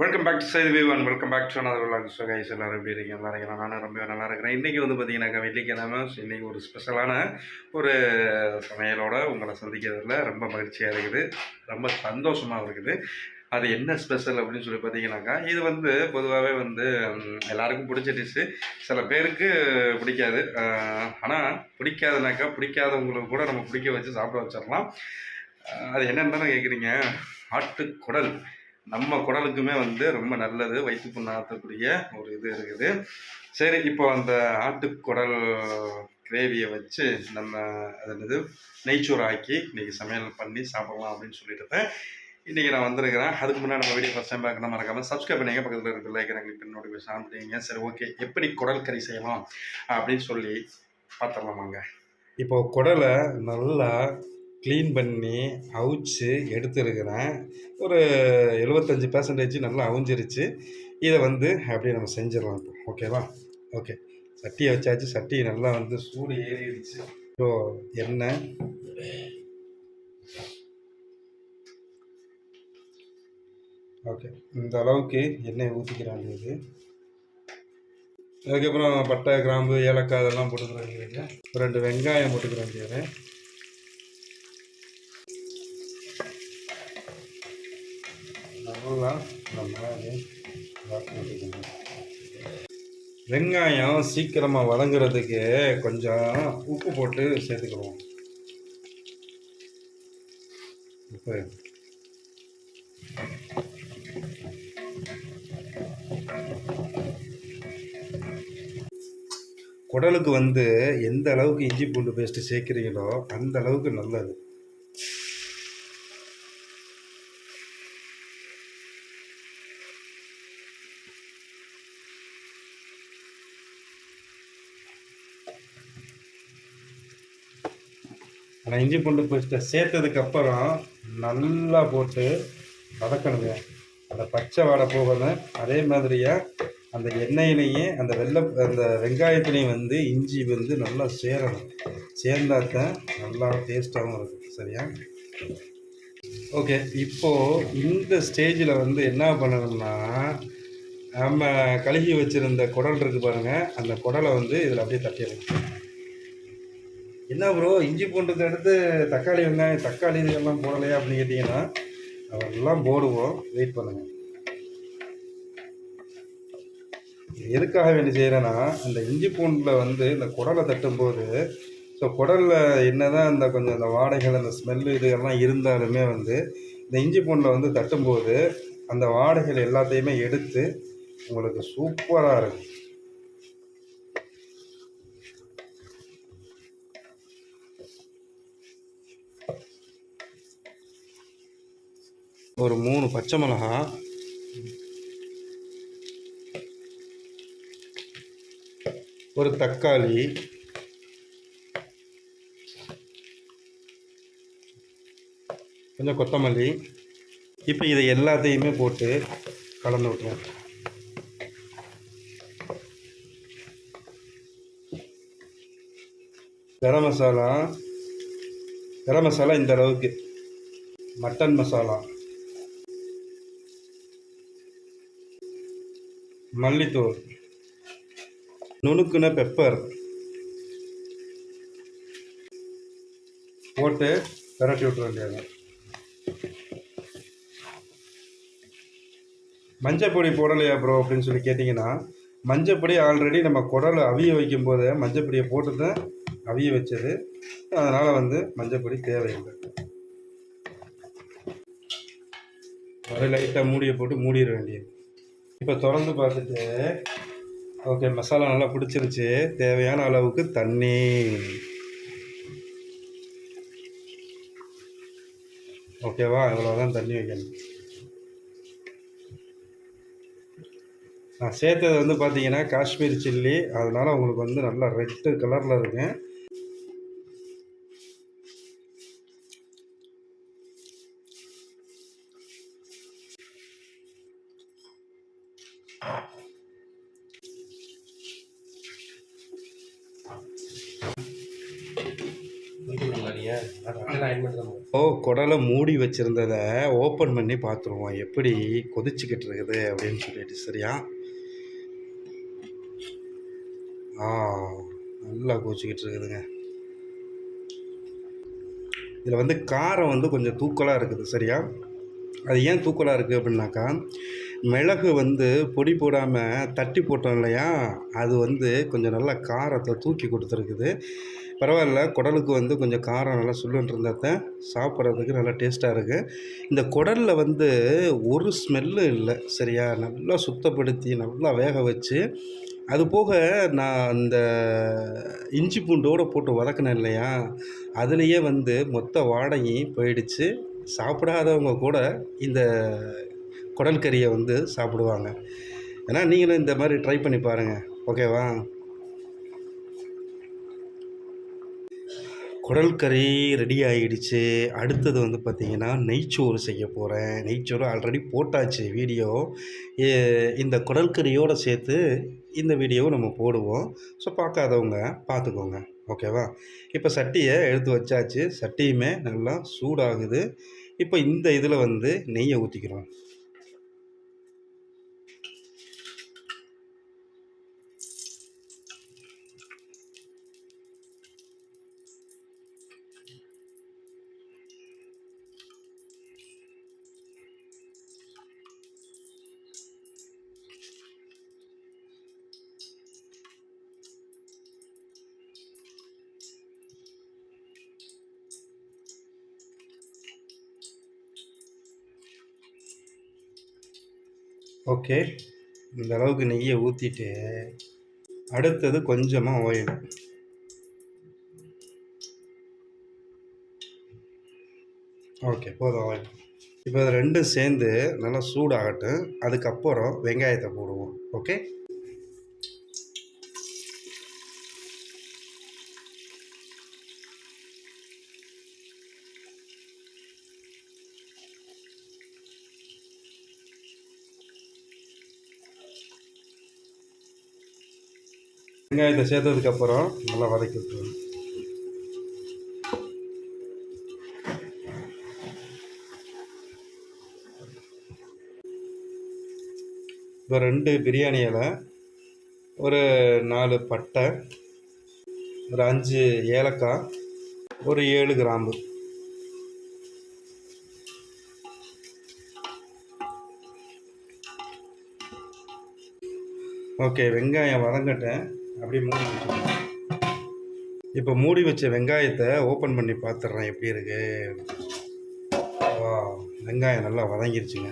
Welcome back to Saidu Vivaan welcome back to another vlog. So guys எல்லாரும் எப்படி இருக்கீங்க? நல்லா இருக்கீங்க நானும் ரொம்ப நல்லா இருக்கிறேன். இன்றைக்கி வந்து பார்த்திங்கனாக்கா வெள்ளிக்கிழமை. இன்றைக்கி ஒரு ஸ்பெஷலான ஒரு சமையலோட உங்களை சந்திக்கிறதுல ரொம்ப மகிழ்ச்சியாக இருக்குது. ரொம்ப சந்தோஷமாக இருக்குது. அது என்ன ஸ்பெஷல் அப்படின்னு சொல்லி பார்த்தீங்கன்னாக்கா இது வந்து பொதுவாகவே வந்து எல்லாருக்கும் பிடிச்ச டிஷ்ஷு சில பேருக்கு பிடிக்காது. ஆனால் பிடிக்காதுனாக்கா பிடிக்காதவங்களுக்கு கூட நம்ம பிடிக்க வச்சு சாப்பிட வச்சிடலாம். அது என்னன்னு தானே கேட்குறீங்க ஆட்டுக்குடல். நம்ம குடலுக்குமே வந்து ரொம்ப நல்லது. வயிற்று புண்ணாற்றக்கூடிய ஒரு இது இருக்குது. சரி இப்போ அந்த ஆட்டுக்குடல் கிரேவியை வச்சு நம்ம அது என்னது? நெய்ச்சோறு ஆக்கி இன்றைக்கி சமையல் பண்ணி சாப்பிடலாம் அப்படின்னு சொல்லிட்டு இன்றைக்கி நான் வந்திருக்கிறேன். அதுக்கு முன்னாடி நம்ம வீடியோ ஃபஸ்ட் டைம் பார்க்கணும் மறக்காமல் சப்ஸ்கிரைப் பண்ணிங்க பக்கத்தில் இருக்கிற லைக் கிளிக் பண்ணி நோட்டிஃபிகேஷன் ஆன் சரி ஓகே. எப்படி குடல் கறி செய்யலாம் அப்படின்னு சொல்லி பார்த்துடலாமாங்க. இப்போ குடலை நல்லா க்ளீன் பண்ணி அவிச்சு எடுத்துருக்கிறேன். ஒரு எழுபத்தஞ்சி பர்சன்டேஜ் நல்லா அவிஞ்சிருச்சு. இதை வந்து அப்படியே நம்ம செஞ்சிடலாம் இப்போ. ஓகேவா ஓகே சட்டியை வச்சாச்சு. சட்டி நல்லா வந்து சூடு ஏறிடுச்சு. இப்போ எண்ணெய். ஓகே இந்த அளவுக்கு எண்ணெய் ஊற்றிக்கிறாங்க இது. அதுக்கப்புறம் பட்டை கிராம்பு ஏலக்காய் அதெல்லாம் போட்டுக்கிறாங்க ரெண்டு வெங்காயம் போட்டுக்கிறாங்க வேண்டியது நம்ம வெங்காயம் சீக்கிரமாக வதங்குறதுக்கு கொஞ்சம் உப்பு போட்டு சேர்த்துக்கிடுவோம். உப்பு. குடலுக்கு வந்து எந்த அளவுக்கு இஞ்சி பூண்டு பேஸ்ட்டு சேர்க்குறீங்களோ அந்த அளவுக்கு நல்லது. ஆனால் இஞ்சி பூண்டு பேஸ்ட்டை சேர்த்ததுக்கப்புறம் நல்லா போட்டு வதக்கணுங்க. அந்த பச்சை வாடை போகணும் அதே மாதிரியே அந்த எண்ணெயிலையும் அந்த வெள்ளை அந்த வெங்காயத்துலேயும் வந்து இஞ்சி வந்து நல்லா சேரணும். சேர்ந்தாத்தான் நல்லா டேஸ்ட்டாகவும் இருக்கும். சரியா? ஓகே. இப்போது இந்த ஸ்டேஜில் வந்து என்ன பண்ணணும்னா நம்ம கழுகி வச்சுருந்த குடல் இருக்குது பாருங்கள் அந்த குடலை வந்து இதில் அப்படியே தட்டிடணும். என்ன ப்ரோ இஞ்சி பூண்டு எடுத்து தக்காளி வெங்காயம் தக்காளி இதெல்லாம் போடலையா அப்படின்னு கேட்டிங்கன்னா அதெல்லாம் போடுவோம். வெயிட் பண்ணுங்கள் எதுக்காக வேண்டி செய்கிறேன்னா இந்த இஞ்சி பூண்டில் வந்து இந்த குடலை தட்டும்போது ஸோ குடலில் என்ன தான் இந்த கொஞ்சம் இந்த வாடைகள் அந்த ஸ்மெல்லு இதெல்லாம் இருந்தாலுமே வந்து இந்த இஞ்சி பூண்டில் வந்து தட்டும்போது அந்த வாடைகள் எல்லாத்தையுமே எடுத்து உங்களுக்கு சூப்பராக இருக்கும். ஒரு மூணு பச்சை மிளகா. ஒரு தக்காளி. கொஞ்சம் கொத்தமல்லி. இப்போ இதை எல்லாத்தையுமே போட்டு கலந்து விட்டுருவோம். கரம் மசாலா. கரம் மசாலா இந்த அளவுக்கு. மட்டன் மசாலா. மல்லித்தூள். நுணுக்குன பெப்பர். போட்டு விரட்டி விட்டுற வேண்டியது மஞ்சப்பொடி போடலையா ப்ரோ அப்படின்னு சொல்லி கேட்டிங்கன்னா மஞ்சப்பொடி ஆல்ரெடி நம்ம குடலை அவிய வைக்கும் போது மஞ்சப்பொடியை போட்டு தான் அவிய வச்சது. அதனால் வந்து மஞ்சப்பொடி தேவையில்லை. அதை லைட்டாக மூடியை போட்டு மூடிட வேண்டியது. இப்போ திறந்து பார்த்துட்டு ஓகே மசாலா நல்லா பிடிச்சிருச்சு. தேவையான அளவுக்கு தண்ணி. ஓகேவா இவ்வளோதான் தண்ணி வைக்கணும். நான் சேர்த்தது வந்து பார்த்தீங்கன்னா காஷ்மீர் சில்லி. அதனால் உங்களுக்கு வந்து நல்லா ரெட்டு கலரில் இருக்கும் வைக்கணுங்களா நீங்கள் அதெல்லாம் அயன் தான் ஓ குடலை மூடி வச்சுருந்ததை ஓப்பன் பண்ணி பார்த்துருவோம். எப்படி கொதிச்சுக்கிட்டு இருக்குது அப்படின்னு சொல்லிட்டு சரியா? ஆ நல்லா கொதிச்சுக்கிட்டு இருக்குதுங்க. இதில் வந்து காரம் வந்து கொஞ்சம் தூக்கலாக இருக்குது சரியா? அது ஏன் தூக்கலாக இருக்குது அப்படின்னாக்கா மிளகு வந்து பொடி போடாமல் தட்டி போட்டோம் இல்லையா? அது வந்து கொஞ்சம் நல்லா காரத்தை தூக்கி கொடுத்துருக்குது. பரவாயில்ல. குடலுக்கு வந்து கொஞ்சம் காரம் நல்லா சுள்ளுன்னு இருந்தால் தான் சாப்பிட்றதுக்கு நல்லா டேஸ்ட்டாக இருக்குது இந்த குடலில் வந்து ஒரு ஸ்மெல்லும் இல்லை. சரியா? நல்லா சுத்தப்படுத்தி நல்லா வேக வச்சு அது போக நான் அந்த இஞ்சி பூண்டோடு போட்டு வதக்கினேன் இல்லையா? அதுலேயே வந்து மொத்த வாடகையும் போயிடுச்சு. சாப்பிடாதவங்க கூட இந்த குடல் கறியை வந்து சாப்பிடுவாங்க. ஏன்னா நீங்களும் இந்த மாதிரி ட்ரை பண்ணி பாருங்கள் ஓகேவா? குடல் கறி ரெடி ஆகிடுச்சு அடுத்தது வந்து பார்த்திங்கன்னா நெய்ச்சோறு செய்ய போகிறேன் நெய்ச்சோறு ஆல்ரெடி போட்டாச்சு வீடியோ இந்த குடல் கறியோடு சேர்த்து இந்த வீடியோவை நம்ம போடுவோம். ஸோ பார்க்காதவங்க பார்த்துக்கோங்க. ஓகேவா இப்போ சட்டியை எடுத்து வச்சாச்சு. சட்டியுமே நல்லா சூடாகுது. இப்போ இந்த இதில் வந்து நெய்யை ஊற்றிக்கிறோம் ஓகே. இந்த அளவுக்கு நெய்யை ஊற்றிட்டு அடுத்தது கொஞ்சமாக ஆயில் ஓகே போதும் ஆயில் இப்போ ரெண்டும் சேர்ந்து நல்லா சூடாகட்டும். அதுக்கப்புறம் வெங்காயத்தை போடுவோம். ஓகே? வெங்காயத்தை சேர்த்ததுக்கப்புறம் நல்லா வதக்கி விட்டுருவோம் இப்போ ரெண்டு பிரியாணி இலை ஒரு நாலு பட்டை ஒரு அஞ்சு ஏலக்காய் ஒரு ஏழு கிராம்பு. ஓகே வெங்காயம் வதங்கட்டேன். அப்படியே மூடி வச்சுக்கோங்க இப்போ மூடி வச்ச வெங்காயத்தை ஓப்பன் பண்ணி பார்த்துட்றேன் எப்படி இருக்கு? வெங்காயம் நல்லா வதங்கிருச்சுங்க.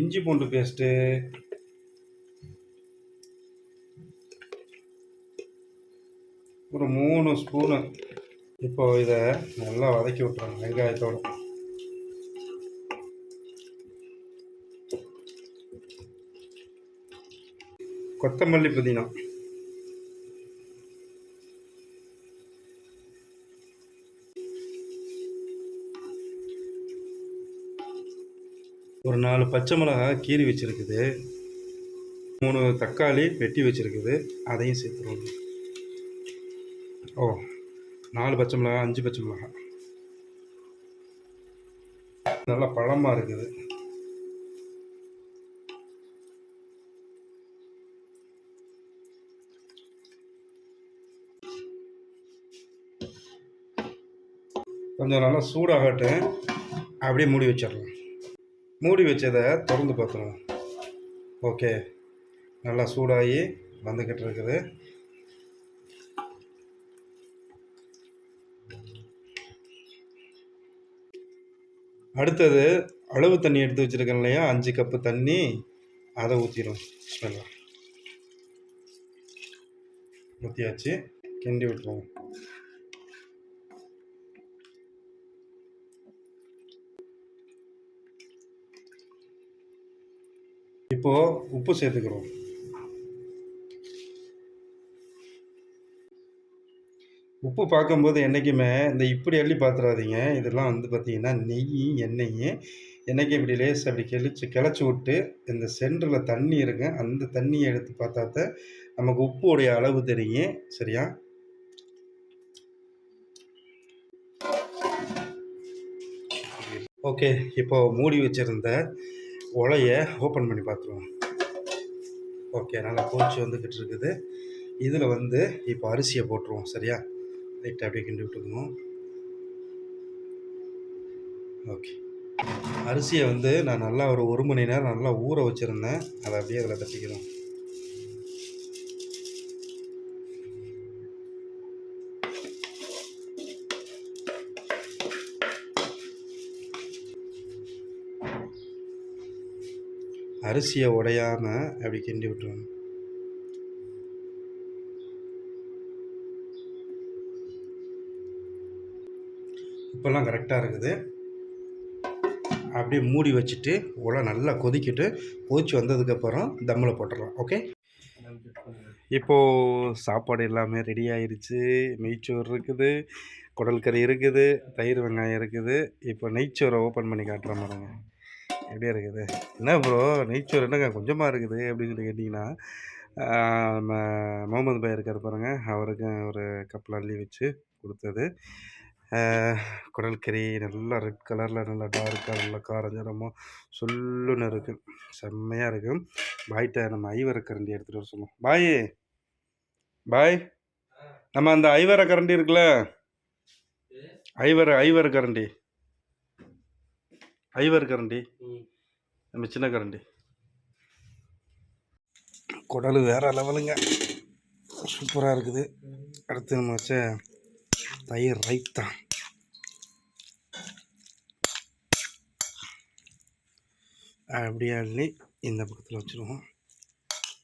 இஞ்சி பூண்டு பேஸ்ட்டு ஒரு மூணு ஸ்பூனு இப்போ இதை நல்லா வதக்கி விட்றோம் வெங்காயத்தோடு. கொத்தமல்லி புதினா. ஒரு நாலு பச்சை மிளகாய் கீறி வச்சுருக்குது. மூணு தக்காளி வெட்டி வச்சுருக்குது. அதையும் சேர்த்துருவோம். ஓ நாலு பச்சை மிளகாய் அஞ்சு பச்சை மிளகாய். நல்லா பழமாக இருக்குது. கொஞ்சம் நல்லா சூடாகட்டும். அப்படியே மூடி வச்சிடலாம். மூடி வச்சதை திறந்து பார்த்துருவோம் ஓகே. நல்லா சூடாகி வந்துக்கிட்டு இருக்குது. அடுத்தது அளவு தண்ணி எடுத்து வச்சுருக்கேன் இல்லையா? அஞ்சு கப்பு தண்ணி அதை ஊற்றிடும் ஸ்மெல்லாக ஊற்றியாச்சு கிண்டி விட்டுருவோம். இப்போது உப்பு சேர்த்துக்கிறோம். உப்பு பார்க்கும்போது என்றைக்குமே இந்த இப்படி அள்ளி பார்த்துறாதீங்க இதெல்லாம் வந்து பார்த்திங்கன்னா நெய் எண்ணெய். என்னைக்கு இப்படி லேஸ் அப்படி கிழிச்சு கிளச்சி விட்டு இந்த சென்டரில் தண்ணி இருக்கு அந்த தண்ணியை எடுத்து பார்த்தா தான் நமக்கு உப்புடைய அளவு தெரியும். சரியா? ஓகே இப்போ மூடி வச்சிருந்த உலையை ஓப்பன் பண்ணி பார்த்துருவோம். ஓகே நல்லா போச்சு வந்துக்கிட்டு இருக்குது. இதில் வந்து இப்போ அரிசியை போட்டுருவோம் சரியா? லைட்டாக அப்படியே கிண்டி விட்டுக்கணும். ஓகே அரிசியை வந்து நான் நல்லா ஒரு ஒரு மணி நேரம் நல்லா ஊற வச்சுருந்தேன். அதை அப்படியே அதில் தட்டிக்கணும் அரிசியை உடையாமல் அப்படி கிண்டி விட்டுருணும் இப்போல்லாம் கரெக்டாக இருக்குது. அப்படியே மூடி வச்சுட்டு உலை நல்லா கொதிக்கிட்டு கொதிச்சு வந்ததுக்கப்புறம் தம்மில் போட்டுடலாம். ஓகே இப்போது சாப்பாடு எல்லாமே ரெடி ஆயிடுச்சு நெய்ச்சோறு இருக்குது. குடல் கறி இருக்குது. தயிர் வெங்காயம் இருக்குது. இப்போ நெய்ச்சோரை ஓப்பன் பண்ணி காட்டுற மாதிரிங்க எப்படியா இருக்குது. என்ன ப்ரோ நெய்ச்சோறு என்னங்க கொஞ்சமாக இருக்குது அப்படின்னு சொல்லி கேட்டிங்கன்னா நம்ம முகமது பாய் இருக்கார் பாருங்க. அவருக்கு ஒரு கப்பில் அள்ளி வச்சு கொடுத்தது. ஆஹ் குடல் கறி நல்லா ரெட் கலரில் நல்லா டார்க்காக நல்லா காரஞ்சரமாக சொல்லுன்னு இருக்குது செம்மையாக இருக்குது பாய்கிட்ட நம்ம ஐவர கரண்டி எடுத்துகிட்டு வர சொல்லுவோம். பாய். பாய். நம்ம அந்த ஐவர கரண்டி இருக்குல்ல? ஐவர ஐவர கரண்டி. ஐவர் கரண்டி. நம்ம சின்ன கரண்டி. குடல் வேற லெவலுங்க. சூப்பராக இருக்குது. அடுத்து நம்ம வச்ச தயிர் ரைத்தா. அப்படியே அள்ளி இந்த பக்கத்தில் வச்சுருவோம்.